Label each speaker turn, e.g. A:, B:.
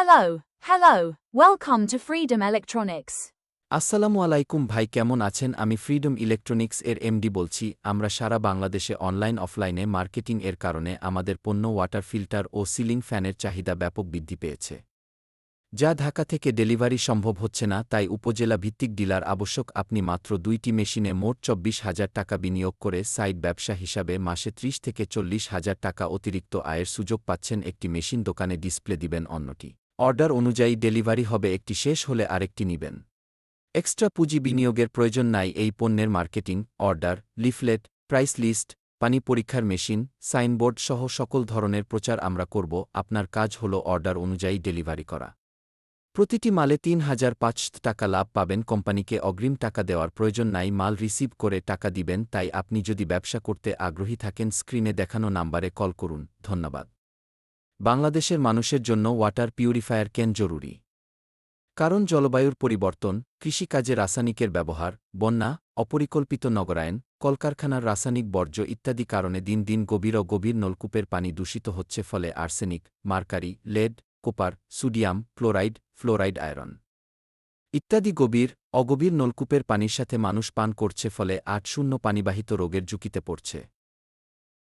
A: Hello, hello, welcome to Freedom Electronics.
B: আসসালামু আলাইকুম ভাই কেমন আছেন? আমি ফ্রিডম ইলেকট্রনিক্স এর এমডি বলছি। আমরা সারা বাংলাদেশে অনলাইন অফলাইনে মার্কেটিং এর কারণে আমাদের পণ্য ওয়াটার ফিল্টার ও সিলিং ফ্যানের চাহিদা ব্যাপক বৃদ্ধি পেয়েছে। যা ঢাকা থেকে ডেলিভারি সম্ভব হচ্ছে না তাই উপজেলা ভিত্তিক ডিলার আবশ্যক আপনি মাত্র দুইটি মেশিনে মোট চব্বিশ হাজার টাকা বিনিয়োগ করে সাইড ব্যবসা হিসাবে মাসে ত্রিশ থেকে চল্লিশ হাজার টাকা অতিরিক্ত আয়ের সুযোগ পাচ্ছেন একটি মেশিন দোকানে ডিসপ্লে দিবেন অন্যটি। অর্ডার অনুযায়ী ডেলিভারি হবে একটি শেষ হলে আরেকটি নিবেন। এক্সট্রা পুঁজি বিনিয়োগের প্রয়োজন নাই এই পণ্যের marketing, order, leaflet, price list, পানি পরীক্ষার মেশিন, সাইনবোর্ড সহ সকল ধরনের প্রচার আমরা করব, আপনার কাজ হল অর্ডার অনুযায়ী ডেলিভারি করা। প্রতিটি মালে তিন হাজার পাঁচ টাকা লাভ পাবেন, কোম্পানিকে অগ্রিম টাকা দেওয়ার প্রয়োজন নাই, মাল রিসিভ করে টাকা দিবেন, তাই আপনি যদি ব্যবসা করতে আগ্রহী থাকেন, স্ক্রিনে দেখানো নাম্বারে কল করুন, ধন্যবাদ। বাংলাদেশের মানুষের জন্য ওয়াটার পিউরিফায়ার কেন জরুরি? কারণ জলবায়ুর পরিবর্তন, কৃষিকাজে রাসায়নিকের ব্যবহার, বন্যা, অপরিকল্পিত নগরায়ন, কলকারখানার রাসায়নিক বর্জ্য ইত্যাদি কারণে দিন দিন গভীর ও গভীর নলকূপের পানি দূষিত হচ্ছে ফলে arsenic, mercury, lead, copper, sodium, chloride, fluoride iron ইত্যাদি গভীর, অগভীর নলকূপের পানির সাথে মানুষ পান করছে ফলে আট শূন্য পানিবাহিত রোগের ঝুঁকিতে পড়ছে।